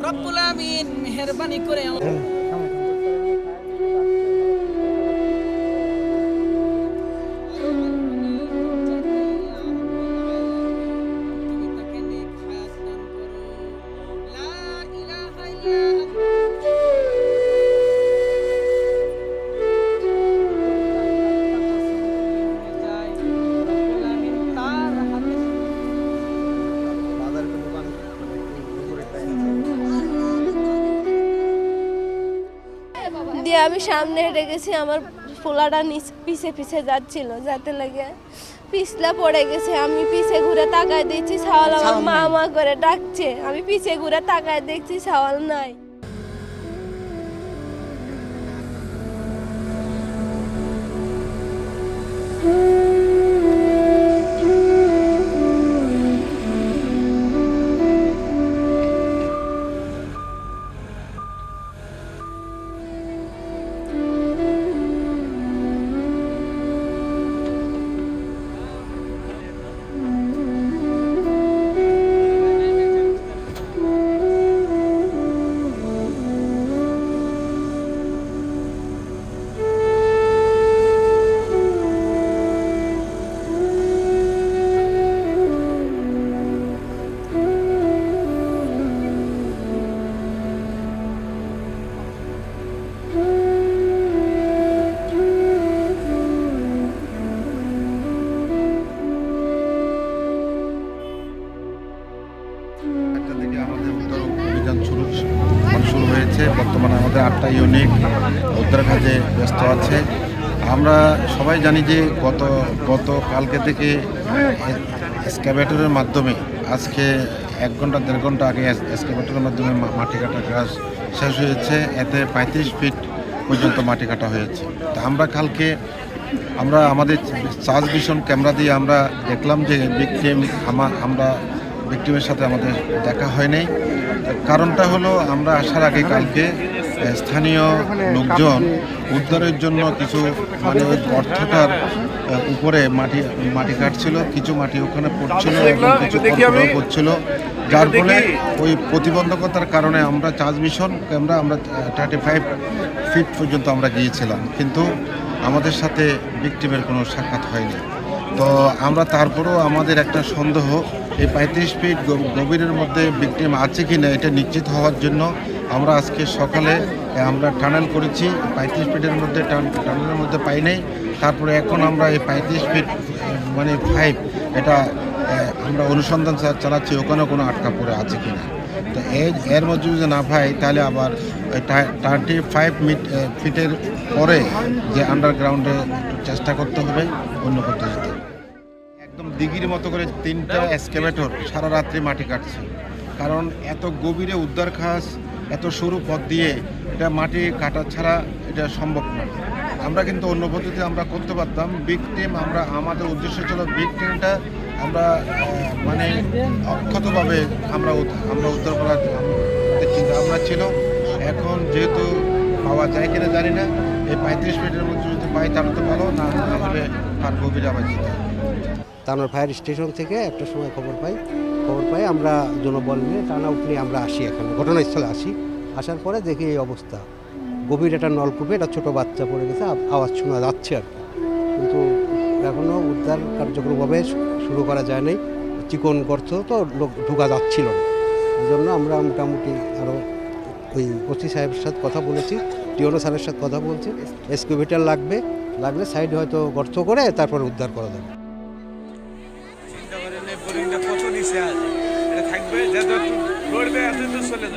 রব্বুল আমিন মেহেরবানি করে দিয়ে আমি সামনে হেঁটে গেছি আমার ফোলাটা নিচ পিছে পিছে যাচ্ছিল যাতে লাগে পিছলা পড়ে গেছে। আমি পিছে ঘুরে তাকায় দিচ্ছি ছাওয়াল আমার মা মা করে ডাকছে। আমি পিছে ঘুরে তাকায় দেখছি ছাওয়াল নাই। একটা হয়েছে বর্তমানে আমাদের আটটা ইউনিট উদ্ধার কাজে ব্যস্ত আছে। আমরা সবাই জানি যে গত গত কালকে থেকে এসকাভেটরের মাধ্যমে, আজকে এক ঘণ্টা, দেড় ঘণ্টা আগে এসকাভেটরের মাধ্যমে মাটি কাটার কাজ শেষ হয়েছে। এতে পঁয়ত্রিশ ফিট পর্যন্ত মাটি কাটা হয়েছে। তা আমরা কালকে, আমরা আমাদের চার্জ ভিশন ক্যামেরা দিয়ে আমরা দেখলাম যে আমার আমরা ভিকটিমের সাথে আমাদের দেখা হয়নি। কারণটা হলো আমরা আসার আগে কালকে স্থানীয় লোকজন উদ্ধারের জন্য কিছু মানে ওই গর্তটার উপরে মাটি মাটি কাটছিল কিছু মাটি ওখানে পড়ছিল এবং কিছু পড়ছিল যার ফলে ওই প্রতিবন্ধকতার কারণে আমরা চার্জ মিশন ক্যামেরা আমরা থার্টি ফাইভ ফিট পর্যন্ত আমরা গিয়েছিলাম। কিন্তু আমাদের সাথে ভিকটিমের কোনো সাক্ষাৎ হয়নি। তো আমরা তারপরেও আমাদের একটা সন্দেহ এই পঁয়ত্রিশ ফিট গভীরের মধ্যে ভিকটিম আছে কি না, এটা নিশ্চিত হওয়ার জন্য আমরা আজকে সকালে আমরা টানেল করেছি। পঁয়ত্রিশ ফিটের মধ্যে টান- টানেলের মধ্যে পাই নাই। তারপরে এখন আমরা এই পঁয়ত্রিশ ফিট মানে ফাইভ এটা আমরা অনুসন্ধান চালাচ্ছি, ওখানেও কোনো আটকা পড়ে আছে কি না। তো এর এর মধ্যে যদি না পাই, তাহলে আবার থার্টি ফাইভ মিট ফিটের পরে যে আন্ডারগ্রাউন্ডে চেষ্টা করতে হবে, অন্য পদ্ধতিতে। একদম দিঘির মতো করে তিনটা এসকেভেটর সারা রাত্রি মাটি কাটছে। কারণ এত গভীরে উদ্ধার খাস এত সরু পথ দিয়ে এটা মাটি কাটা ছাড়া এটা সম্ভব না। আমরা কিন্তু অন্য পদ্ধতি আমরা করতে পারতাম। বিগ টিম আমরা আমাদের উদ্দেশ্য ছিল বিগ টিমটা আমরা মানে অক্ষতভাবে আমরা আমরা উদ্ধার করার চিন্তা ভাবনা ছিল। এখন যেহেতু পাওয়া যায় কিনা জানি না। এই পঁয়ত্রিশ মিনিটের মধ্যে যদি পাই তাহলে তো ভালো না হলে আর গভীরে আবার যেতে তানোর ফায়ার স্টেশন থেকে একটা সময় খবর পাই। খবর পাই আমরা জনবল নিয়ে টানা উঠলে আমরা আসি এখানে। ঘটনাস্থলে আসি। আসার পরে দেখি এই অবস্থা। গভীর একটা নলকূপে একটা ছোটো বাচ্চা পড়ে গেছে আওয়াজ শোনা যাচ্ছে আর কিন্তু এখনও উদ্ধার কার্যক্রমভাবে শুরু করা যায় নাই। চিকন গর্ত তো লোক ঢোকা যাচ্ছিল না। এই জন্য আমরা মোটামুটি আরও ওই ওসি সাহেবের সাথে কথা বলেছি টিওনো স্যারের সাথে কথা বলছি। এসকিউভেটার লাগবে। লাগলে সাইড হয়তো গর্ত করে তারপর উদ্ধার করা যাবে। আছে এটা থাকবে যত লড়বে এত তো চলে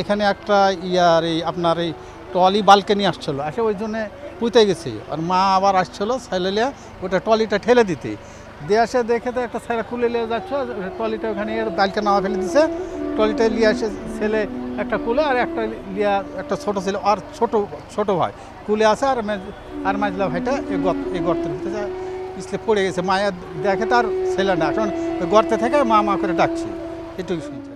এখানে একটা ইয়ার এই আপনার এই ট্রলি বালকে নিয়ে আসছিল আসে ওই জন্যে পুঁতে গেছে। আর মা আবার আসছিল, ছেলে ওটা ট্রলিটা ঠেলে দিতে। দিয়ে আসে দেখে তো একটা ছেলে খুলে নিয়ে যাচ্ছে, ট্রলিটা ওখানে বালকে নামা ফেলে দিছে। ট্রলিটা নিয়ে আসে ছেলে একটা কুলে আর একটা লিয়া একটা ছোট ছেলে আর ছোট ছোট ভাই। কুলে আছে আর আর মাঝলা ভাইটা এই গর্ত এই গর্তের ভিতরে পিছলে পড়ে গেছে। মায়া দেখে তার ছেলে না। এখন গর্তে থেকে মা মা করে ডাকছে। এটুকু শুনছি।